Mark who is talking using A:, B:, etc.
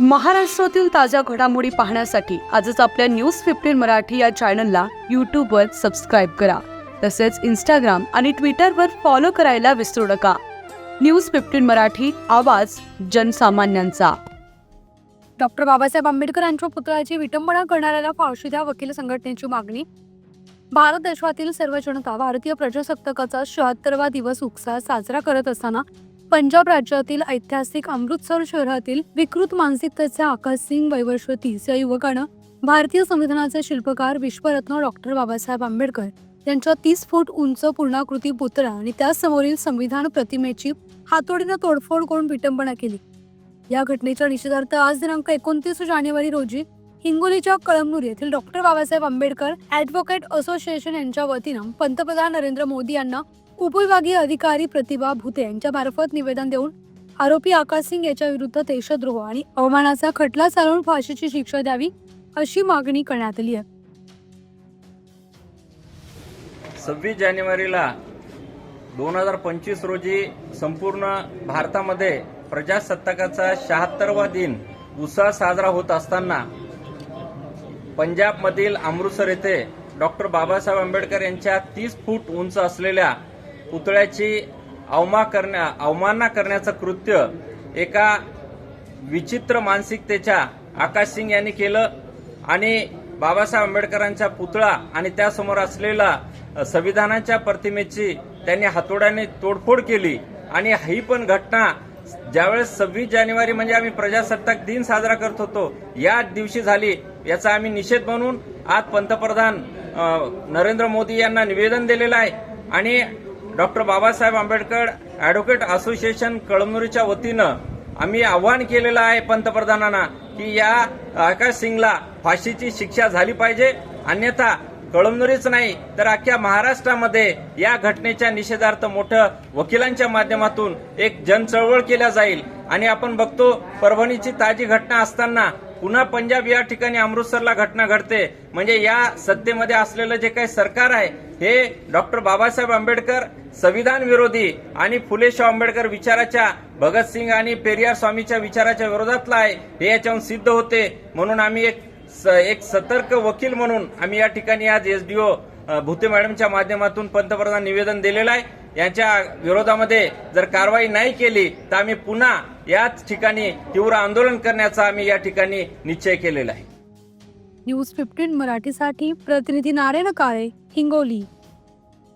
A: महाराष्ट्रातील ताज्या घडामोडी पाहण्यासाठी आजच आपल्या न्यूज फिफ्टीन मराठी या चॅनलला यूट्यूबवर सबस्क्राईब करा. तसेच इंस्टाग्राम आणि ट्विटरवर फॉलो करायला विसरू नका. न्यूज फिफ्टीन मराठी आवाज जनसामान्यांचा.
B: डॉक्टर बाबासाहेब आंबेडकर यांच्या पुतळ्याची विटंबना करणाऱ्याला फाळशी द्या वकील संघटनेची मागणी. भारत देशातील सर्व जनता भारतीय प्रजासत्ताकाचा शहात्तरवा दिवस उत्साह साजरा करत असताना पंजाब राज्यातील ऐतिहासिक अमृतसर शहरातील विकृत मानसिकतेचे आकाश सिंग वयवर्ष तीस या युवकानं भारतीय संविधानाचे शिल्पकार विश्वरत्न डॉक्टर बाबासाहेब आंबेडकर यांच्या तीस फूट उंच पूर्णाकृती पुतळा आणि त्यासमोरील संविधान प्रतिमेची हातोडीनं तोडफोड करून विटंबना केली. या घटनेच्या निषेधार्थ आज दिनांक एकोणतीस जानेवारी रोजी हिंगोलीच्या कळमनुरी येथील doctor Babasaheb Ambedkar advocate association यांच्या वतीनं पंतप्रधान नरेंद्र मोदी यांना उपविभागीय अधिकारी प्रतिभा भुते यांच्या मार्फत निवेदन देऊन आरोपी आकाश सिंग याच्या विरुद्ध देशद्रोह आणि अवमानाचा खटला चालवून फाशीची शिक्षा द्यावी अशी मागणी करण्यात आली आहे.
C: सव्वीस जानेवारीला दोन हजार पंचवीस रोजी संपूर्ण भारतामध्ये प्रजासत्ताकाचा शहात्तरवा दिन उत्साह साजरा होत असताना पंजाबमधील अमृतसर येथे डॉक्टर बाबासाहेब आंबेडकर यांच्या तीस फूट उंच असलेल्या पुतळ्याची अवमा करण्या अवमानना करण्याचं कृत्य एका विचित्र मानसिकतेच्या आकाश सिंग यांनी केलं आणि बाबासाहेब आंबेडकरांचा पुतळा आणि त्यासमोर असलेला संविधानाच्या प्रतिमेची त्यांनी हातोड्याने तोडफोड केली. आणि ही पण घटना ज्यावेळेस सव्वीस जानेवारी म्हणजे आम्ही प्रजासत्ताक दिन साजरा करत होतो या दिवशी झाली याचा आम्ही निषेध म्हणून आज पंतप्रधान नरेंद्र मोदी यांना निवेदन दिलेलं आहे. आणि doctor Babasaheb Ambedkar advocate association कळमनुरीच्या वतीनं आम्ही आव्हान केलेलं आहे पंतप्रधानांना की या आकाश सिंगला फाशीची शिक्षा झाली पाहिजे. अन्यथा कळमनुरीच नाही तर अख्ख्या महाराष्ट्रामध्ये या घटनेच्या निषेधार्थ मोठं वकिलांच्या माध्यमातून एक जनचळवळ केल्या जाईल. आणि आपण बघतो परभणीची ताजी घटना असताना पुन्हा पंजाब या ठिकाणी अमृतसरला घटना घडते. म्हणजे या सत्तेमध्ये असलेलं जे काही सरकार आहे हे डॉक्टर बाबासाहेब आंबेडकर संविधान विरोधी आणि फुले शाह आंबेडकर विचाराच्या भगतसिंग आणि पेरियार स्वामीच्या विचाराच्या विरोधातलं आहे हे याच्याहून सिद्ध होते. म्हणून आम्ही एक स- एक सतर्क वकील म्हणून आम्ही या ठिकाणी आज एसडीओ भुते मॅडमच्या माध्यमातून पंतप्रधान निवेदन दिलेलं आहे. यांच्या विरोधामध्ये जर कारवाई नाही केली तर आम्ही पुन्हा याच ठिकाणी तीव्र आंदोलन करण्याचा आम्ही या ठिकाणी निश्चय केलेला आहे.
B: न्यूज फिफ्टीन मराठीसाठी प्रतिनिधी नारायण काळे हिंगोली.